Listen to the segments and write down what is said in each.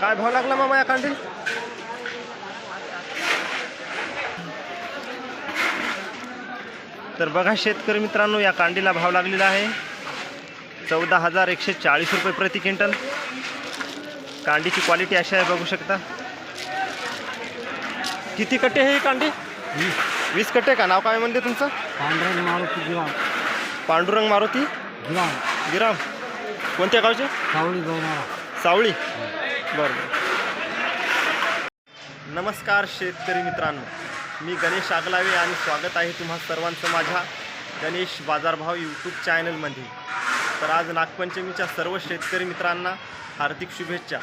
काय भाव लागला मामा या कांडी तर बघा शेतकरी मित्रांनो या कांडीला भाव लागलेला आहे. चौदा हजार एकशे चाळीस रुपये प्रति क्विंटल. कांडीची क्वालिटी अशी आहे बघू शकता. किती कट्टे आहे ही कांडी वीस. कट्टे का? नाव काय म्हणते तुमचं? पांढरा मारुती गिराम. पांडुरंग मारुती? गिराम. गिराम. कोणत्या गावचे? सावळी सावळी. बरं बरं नमस्कार शेतकरी मित्रांनो. मी गणेश आगलावे आणि स्वागत आहे तुम्हा सर्वांचं माझ्या गणेश बाजारभाव यूट्यूब चॅनलमध्ये तर आज नागपंचमीच्या सर्व शेतकरी मित्रांना हार्दिक शुभेच्छा.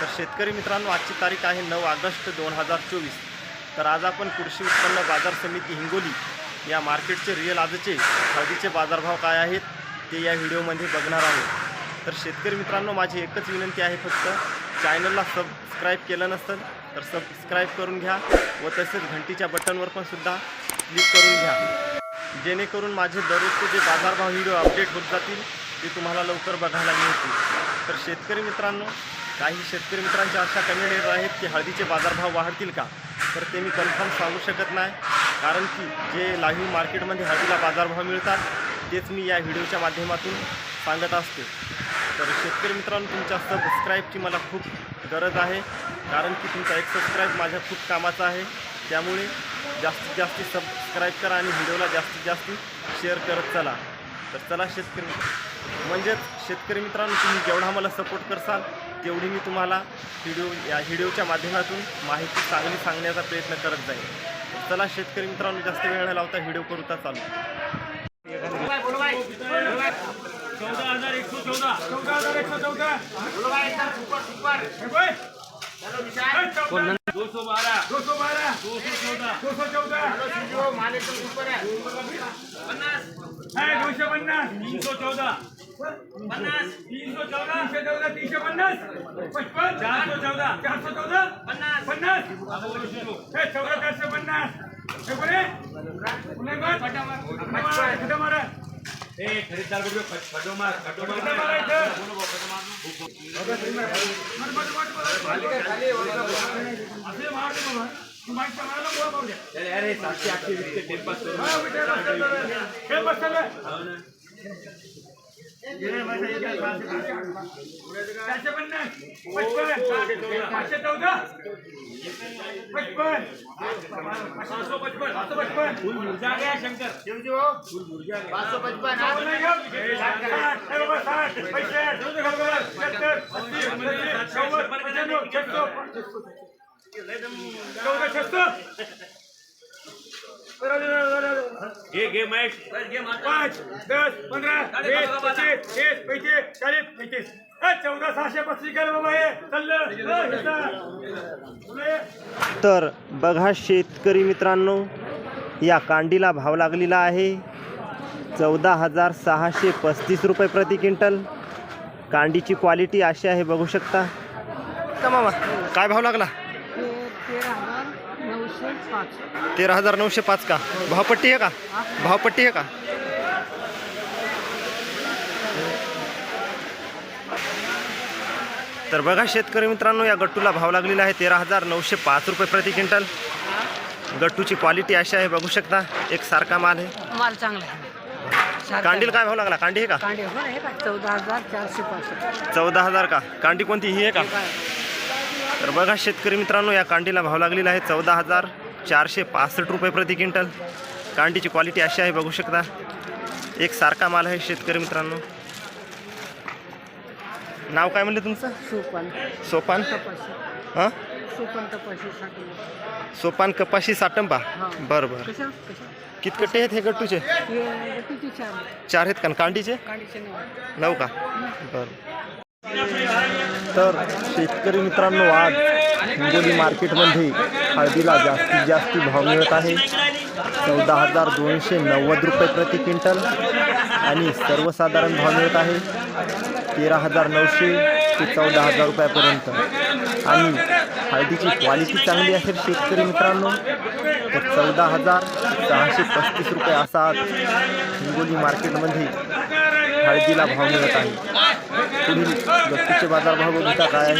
तर शेतकरी मित्रांनो आजची तारीख आहे नऊ ऑगस्ट दोन हजार चोवीस. तर आज आपण कृषी उत्पन्न बाजार समिती हिंगोली या मार्केटचे रिअल आजचे हळदीचे बाजारभाव काय आहेत ते या व्हिडिओमध्ये बघणार आहोत. तर शेतकरी मित्रांनो माझी एकच विनंती आहे फक्त चॅनलला सबस्क्राईब केलं नसतं तर सबस्क्राईब करून घ्या व तसेच घंटीच्या बटनवर पण सुद्धा क्लिक करून घ्या. जेणेकरून माझे दररोजचे जे बाजारभाव व्हिडिओ अपडेट होत जातील ते तुम्हाला लवकर बघायला मिळतील. तर शेतकरी मित्रांनो काही शेतकरी मित्रांच्या अशा कमेंट येत आहेत की हळदीचे बाजारभाव वाढतील का? तर ते मी कन्फर्म सांगू शकत नाही. कारण की जे लाईव्ह मार्केटमध्ये हळदीला बाजारभाव मिळतात तेच मी या व्हिडिओच्या माध्यमातून सांगत असतो. तर शेतकरी मित्रांनो तुमच्या सबस्क्राईबची मला खूप गरज आहे. कारण की तुमचा एक सबस्क्राईब माझ्या खूप कामाचा आहे. त्यामुळे जास्तीत जास्त सबस्क्राईब करा आणि व्हिडिओला जास्तीत जास्त शेअर करत चला. तर चला शेतकरी म्हणजेच शेतकरी मित्रांनो तुम्ही जेवढा मला सपोर्ट करसाल तेवढी मी तुम्हाला व्हिडिओ या व्हिडिओच्या माध्यमातून माहिती चांगली सांगण्याचा प्रयत्न करत जाईल चला शेतकरी मित्रांनो जास्त वेळ न लावता व्हिडिओ करूता चालू. चौदा हजार एकशे चौदा चौदा हजार एकशे चौदा दो सौ बारह दो सौ बारह दो सौ चौदा दो सौ चौदा है दोनशे पन्नास तीन सौ चौदा पन्नास तीन सौ चौदा तीनशे चौदा तीनशे पन्नास पचपन चार सौ चौदा चार सौ चौदा पन्नास पन्नास हे चौदा चारशे पन्नास ए खरीददार बघू खटो मार खटो मार खटो मारायचं असे मारतो बाबा तू माहिती सांगायला गोळा पाहू द्या अरे सातशे आठशे वीसचे टेम्पास हे बस चालू चारशे पन्नास पचपन पाचशे चौदा पचपन पाचशे पचपन पाचशे पचपन फुल मुर्जा गया शंकर फुल मुर्जा पाचशे पचपन साठ पैसे सत्तर नव्वद पंच्याण्णव छत्तो चौदा छत्तो घे घे महेश. पाच दस पंधरा वीस पंचवीस तीस पैतीस चाळीस पैतीस. चौदा सहाशे पस्तीस कर बाबा हे. चाललं. तर बघा शेतकरी मित्रांनो या कांडीला भाव लागलेला आहे. चौदा हजार सहाशे पस्तीस रुपये प्रति क्विंटल. कांडीची क्वालिटी अशी आहे बघू शकता. मामा. काय भाव लागला? तेरा हजार. नऊशे पाच. तेरा हजार नऊशे पाच का? भावपट्टी आहे का? भावपट्टी आहे का? तर बघा शेतकरी मित्रांनो या गट्टूला भाव लागलेला आहे तेरा हजार नऊशे पाच रुपये प्रति क्विंटल. गट्टूची क्वालिटी अशी आहे बघू शकता. एक सारखा माल आहे. माल चांगला आहे. कांडील काय भाव लागला? कांडी आहे का? चौदा हजार चारशे पासष्ट चौदा हजार का? कांडी कोणती? ही आहे का? तर बघा शेतकरी मित्रांनो या कांडीला भाव लागलेला आहे चौदा हजार चारशे पासष्ट रुपये प्रति क्विंटल. कांडीची क्वालिटी अशी आहे बघू शकता. एक सारखा माल आहे शेतकरी मित्रांनो. नाव काय म्हणले तुमचं? सोपान. सोपान? हां? सोपान कपाशी साटंबा बरं बरं. कशा? कशा? किती कट्टे आहेत हे गट्टूचे? चार आहेत. का? कांडीचे? नऊ का? बरं. तर शेतकरी मित्रांनो आज हिंगोली मार्केटमध्ये हळदीला जास्तीत जास्त भाव मिळत आहे. चौदा हजार दोनशे नव्वद रुपये प्रति क्विंटल आणि सर्वसाधारण भाव मिळत आहे. तेरा हजार नऊशे ते चौदा हजार रुपयापर्यंत. आणि हळदीची क्वालिटी चांगली असेल शेतकरी मित्रांनो. तर चौदा हजार सहाशे पस्तीस रुपये असा आज हिंगोली मार्केटमध्ये हळदीला भाव मिळत आहे. पुढील बाजार बाजारभाव बघिता काय?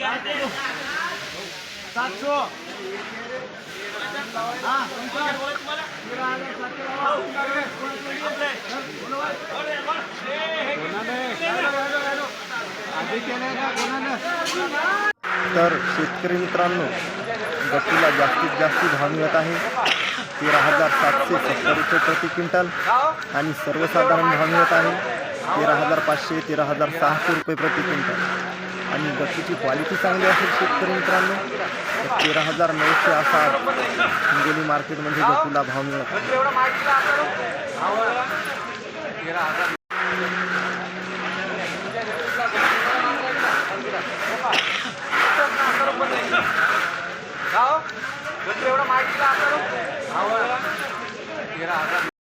आहे ते तर शेतकरी मित्रांनो गट्टीला जास्तीत जास्त भाव मिळत आहे. तेरा हजार सातशे सत्तर रुपये प्रति क्विंटल आणि सर्वसाधारण भाव मिळत आहे. तेरा हजार पाचशे तेरा हजार सहाशे रुपये प्रति क्विंटल. आणि गट्टीची क्वालिटी चांगली असेल शेतकरी मित्रांनो तर तेरा हजार नऊशे असा हिंगोली मार्केटमध्ये गतीला भाव मिळत आहे.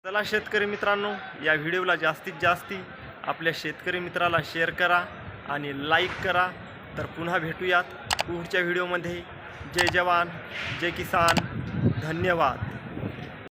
चला शेतकरी मित्रांनो या व्हिडिओला जास्तीत जास्ती आपल्या शेतकरी मित्राला शेअर करा आणि लाईक करा. तर पुन्हा भेटूयात पुढच्या व्हिडिओमध्ये. जय जवान जय किसान. धन्यवाद.